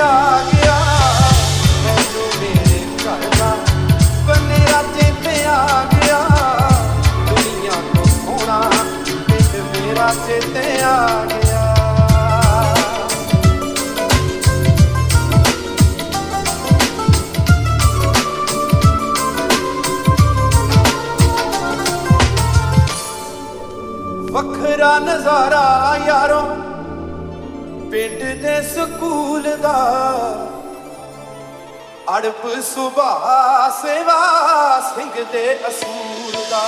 yeah. School ਦਾ। ਅੜਪ ਸੁਭਾ ਸੇਵਾ ਸਿੰਘ ਦੇ ਅਸੂਲ ਦਾ।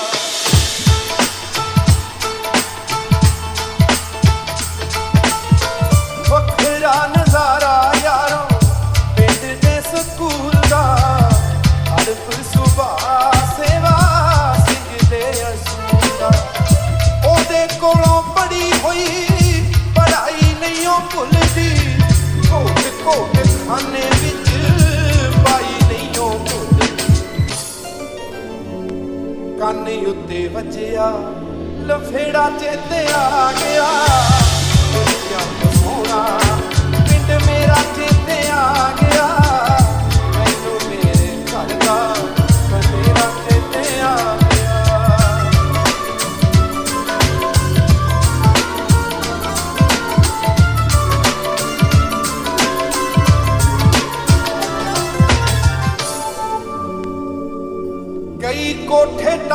ਕੰਨ ਉੱਤੇ ਵੱਜਿਆ ਲਫੇੜਾ ਚੇਤੇ ਆ ਗਿਆ। ਸੋਹਣਾ ਪਿੰਡ ਮੇਰਾ ਚੇਤੇ ਆ ਗਿਆ।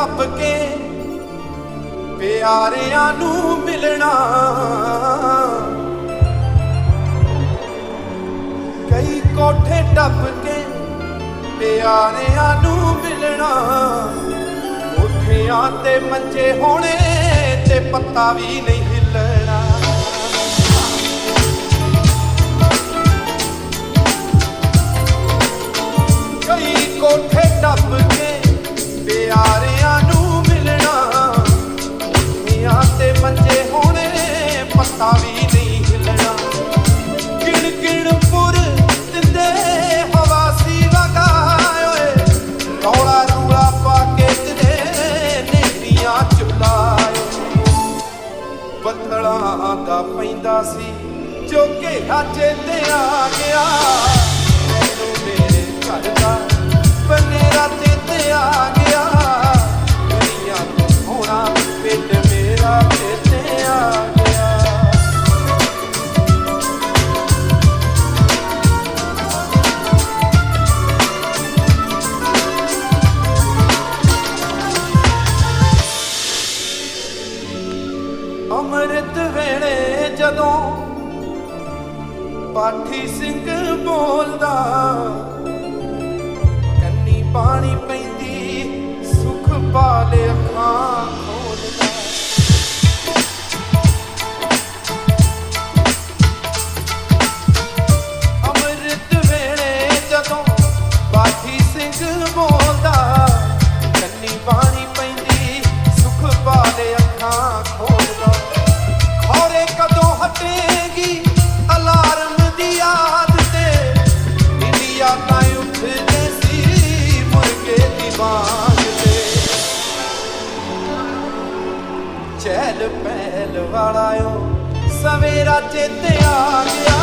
ਲੱਭ ਕੇ ਪਿਆਰਿਆਂ ਨੂੰ ਮਿਲਣਾ। ਕਈ ਕੋਠੇ ਟੱਪ ਕੇ ਪਿਆਰਿਆਂ ਨੂੰ ਮਿਲਣਾ। ਕੋਠਿਆਂ ਤੇ ਮੰਜੇ ਹੋਣੇ ਤੇ ਪੱਤਾ ਵੀ ਨਹੀਂ ਹਿੱਲਣਾ। ਕਈ ਕੋਠੇ ਟੱਪ ਪਿਆਰਿਆਂ ਨੂੰ Allah ਪਹਿਲ ਵਾਲਾ ਓ ਸਵੇਰਾ ਚੇਤੇ ਆ ਗਿਆ।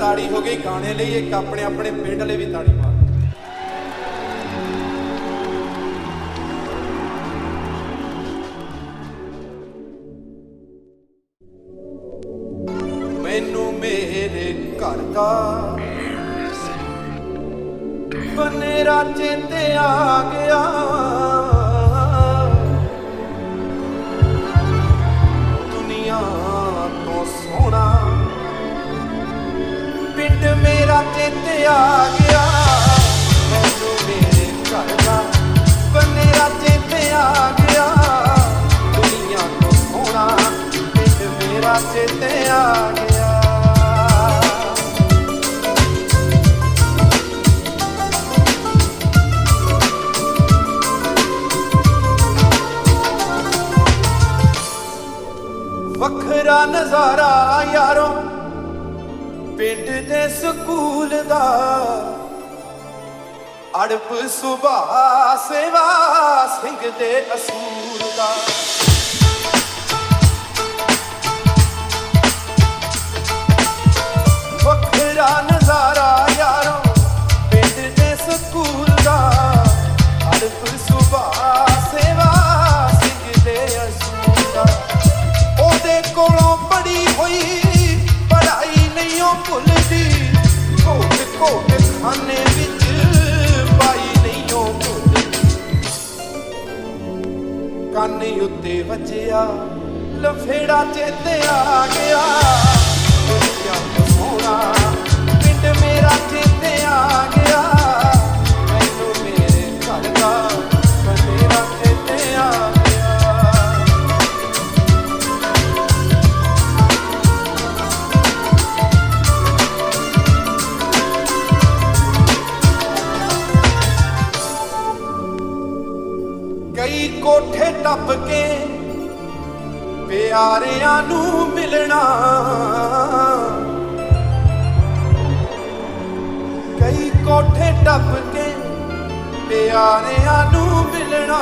ਤਾੜੀ ਹੋ ਗਈ, ਗਾਣੇ ਲਈ ਇੱਕ ਆਪਣੇ ਆਪਣੇ ਪਿੰਡ ਲਈ ਵੀ ਤਾੜੀ ਮਾਰ ਮੈਨੂੰ ਮੇਰੇ ਘਰ ਦਾ ਬਨੇਰਾ ਚੇਤੇ ਆ ਗਿਆ। ਮੇਰਾ ਚੇਤੇ ਗਿਆ। ਮੈਨੂੰ ਮੇਰੇ ਗਿਆ। ਦੁਨੀਆ ਆ ਗਿਆ। ਵੱਖਰਾ ਨਜ਼ਾਰਾ ਯਾਰੋ ਪਿੰਡ ਦੇ ਸਕੂਲ ਦਾ ਅੜਪ ਸੁਭਾ ਸੇਵਾ ਸਿੰਘ ਦੇ ਅਸੂਲ ਦਾ। ਵੱਖਰਾ ਨਜ਼ਾਰਾ ਯਾਰ ਕਾਨੇ ਉੱਤੇ ਵੱਜਿਆ ਲਫੇੜਾ ਚੇਤੇ ਆ ਗਿਆ। ਸੋਹਣਾ ਪਿੰਡ ਮੇਰਾ ਚੇਤੇ ਆ ਗਿਆ। ਕੋਠੇ ਕੇ ਪਿਆਰਿਆਂ ਨੂੰ ਮਿਲਣਾ।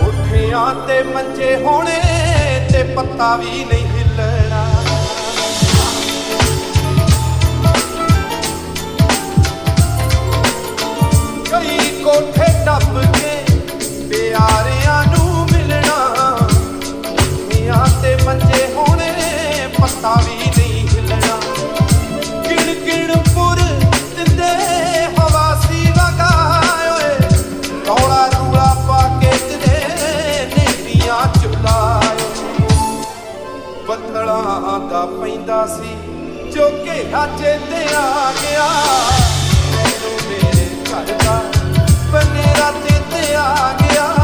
ਕੋਠਿਆਂ ਤੇ ਮੰਜੇ ਹੋਣੇ ਤੇ ਪੱਤਾ ਵੀ ਨਹੀਂ ਹਿੱਲਣਾ। ਕਈ ਕੋਠੇ ਟੱਪ ਕੇ ਪਿਆਰਿਆਂ ਨੂੰ ਮਿਲਣਾ। ਮੀਆਂ ਤੇ ਮੰਜੇ ਹੋਣੇ, ਪੱਤਾ ਵੀ ਦਾ ਸੀ, ਜੋ ਕਿ ਹਾਜੇ ਤੇ ਆ ਗਿਆ। ਮੈਨੂੰ ਮੇਰੇ ਘਰ ਦਾ ਬਨੇਰਾ ਤੇ ਆ ਗਿਆ।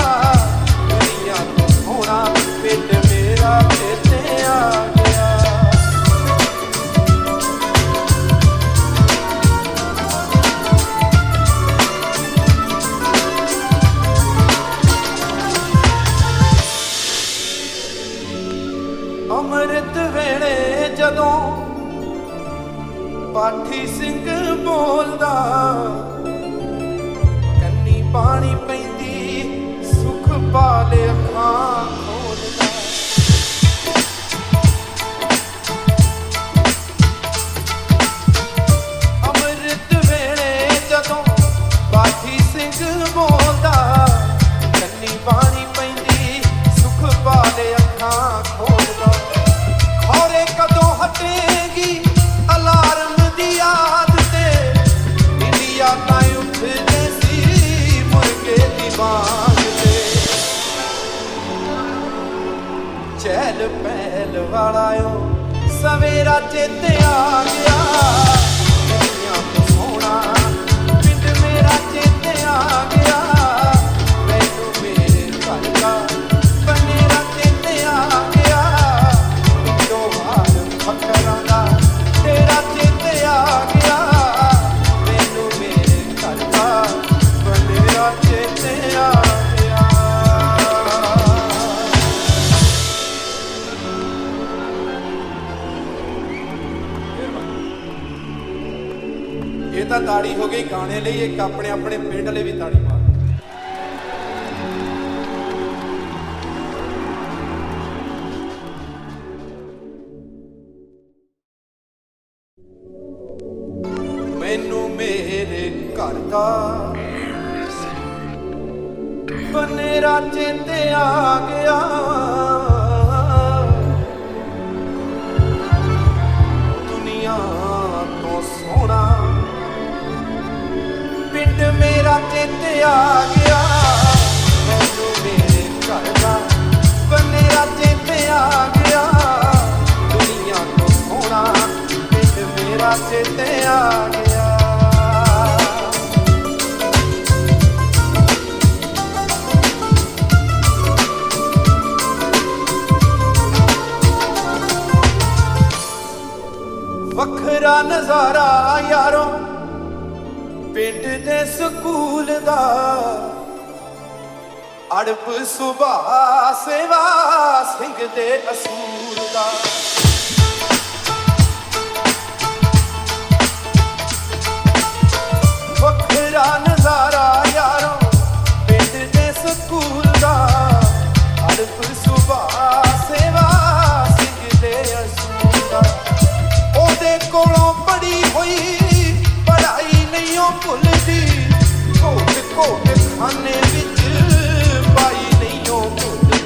ਇਹ ਤਾਂ ਤਾੜੀ ਹੋ ਗਈ, ਗਾਣੇ ਲਈ ਇੱਕ ਆਪਣੇ ਆਪਣੇ ਪਿੰਡ ਲਈ ਵੀ ਤਾੜੀ ਮਾਰ। ਮੈਨੂੰ ਮੇਰੇ ਘਰ ਦਾ ਬਨੇਰਾ ਚੇਤੇ ਆ ਗਿਆ। ਚੇਤੇ ਆ ਗਿਆ। ਮੈਨੂੰ ਮੇਰੇ ਘਰ ਦਾ ਬਨੇਰਾ ਚੇਤੇ ਆ ਗਿਆ। ਦੁਨੀਆ ਤੋਂ ਸੋਹਣਾ ਪਿੰਡ ਮੇਰਾ ਚੇਤੇ ਆ ਗਿਆ। ਵੱਖਰਾ ਨਜ਼ਾਰਾ ਪਿੰਡ ਦੇ ਸਕੂਲ ਦਾ ਅੜਪ ਸੁਭਾ ਸੇਵਾ ਸਿੰਘ ਦੇ ਅਸੂਲ ਦਾ। ਵੱਖਰਾ ਨਜ਼ਾਰਾ ਯਾਰੋ, ਪਿੰਡ ਦੇ ਸਕੂਲ ਦਾ ਅੜਪ ਸੁਭਾ ਸੇਵਾ ਭੁੱਲਦੀ ਘੋਟ ਘੋਟ ਖਾਨੇ ਵਿੱਚ ਪਾਈ ਨਹੀਂ ਉਹ ਭੁੱਲਦੀ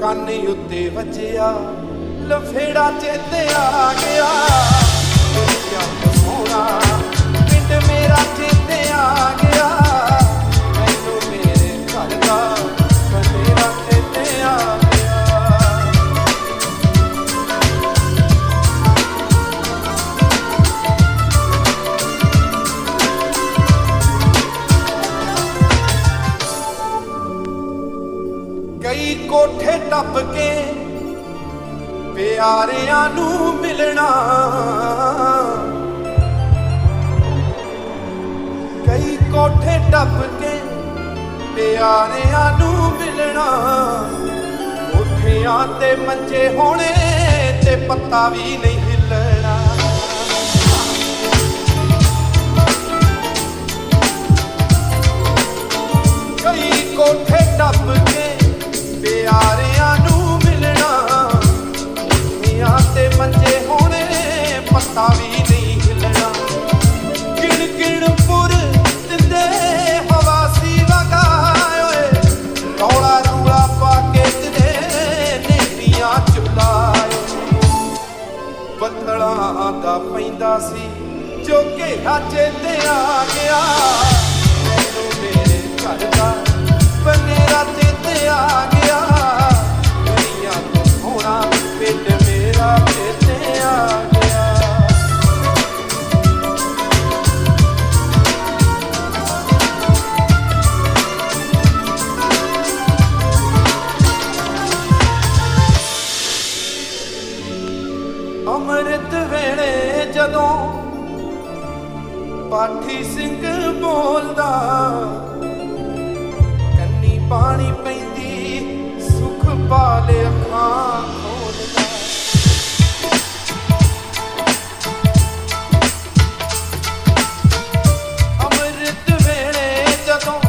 ਕਾਨੇ ਉੱਤੇ ਵੱਜਿਆ, ਲਫੇੜਾ ਚੇਤੇ ਆ ਗਿਆ। ਦੁਨੀਆ ਸੋਹਣਾ ਪਿੰਡ ਮੇਰਾ ਚੇਤੇ ਆ ਗਿਆ। ਮੈਨੂੰ ਮੇਰੇ ਘਰ ਦਾ ਪਿਆਰਿਆਂ ਨੂੰ ਮਿਲਣਾ। ਕਈ ਕੋਠੇ ਟੱਪ ਕੇ ਪਿਆਰਿਆਂ ਨੂੰ ਮਿਲਣਾ। ਕੋਠਿਆਂ ਤੇ ਮੰਜੇ ਹੋਣੇ ਤੇ ਪੱਤਾ ਵੀ ਨਹੀਂ ਬੱਦਲਾਂ ਦਾ ਪੈਂਦਾ ਸੀ ਜੋ ਘੇਰਾ ਚੇਤੇ ਆ ਗਿਆ। ਮੈਨੂੰ ਮੇਰੇ ਘਰ ਦਾ ਬਨੇਰਾ ਚੇਤੇ ਆ ਗਿਆ। ਦੁਨੀਆ ਤੋਂ ਸੋਹਣਾ ਪਿੰਡ ਮੇਰਾ ਤੇ ਆ ਅੰਮ੍ਰਿਤ ਵੇਲੇ ਜਦੋਂ ਪਾਠੀ ਸਿੰਘ ਬੋਲਦਾ, ਕੰਨੀ ਪਾਣੀ ਪੈਂਦੀ, ਸੁਖ ਪਾਲੇ ਅੱਖਾਂ ਖੋਲਦਾ। ਅੰਮ੍ਰਿਤ ਵੇਲੇ ਜਦੋਂ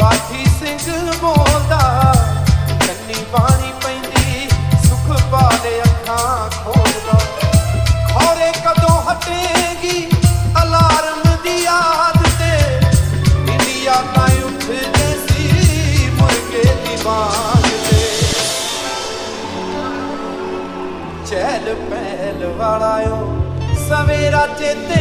ਪਾਠੀ ਸਿੰਘ ਬੋਲਦਾ ਸਵੇਰਾ ਚੇਤੇ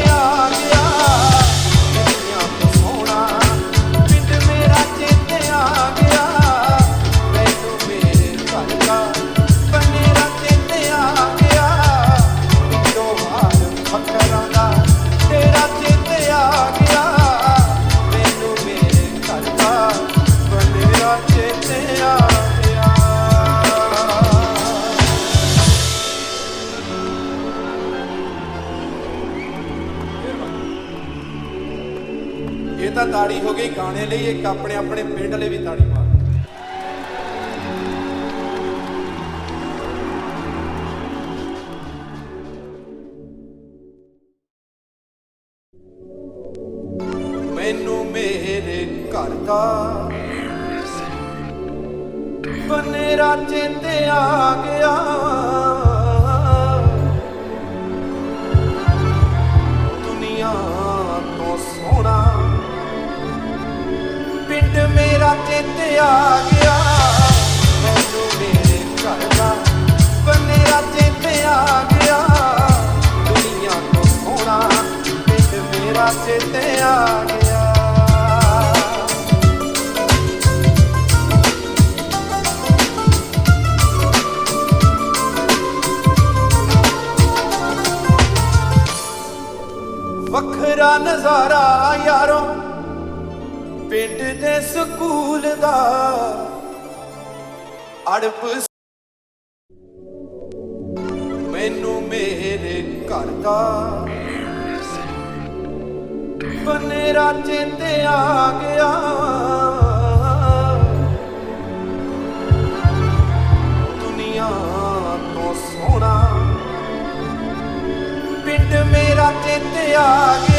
ਇੱਕ ਆਪਣੇ ਆਪਣੇ ਪਿੰਡ ਲਈ ਵੀ ਤਾੜੀ ਮਾਰ। ਮੈਨੂੰ ਮੇਰੇ ਘਰ ਦਾ ਬਨੇਰਾ ਚੇਤੇ ਆ ਗਿਆ। ਚੇਤੇ ਸਕੂਲ ਦਾ ਅੜਪ ਮੈਨੂੰ ਮੇਰੇ ਘਰ ਦਾ ਬਨੇਰਾ ਚੇਤੇ ਆ ਗਿਆ। ਦੁਨੀਆ ਤੋਂ ਸੋਹਣਾ ਪਿੰਡ ਮੇਰਾ ਚੇਤੇ ਆ ਗਿਆ।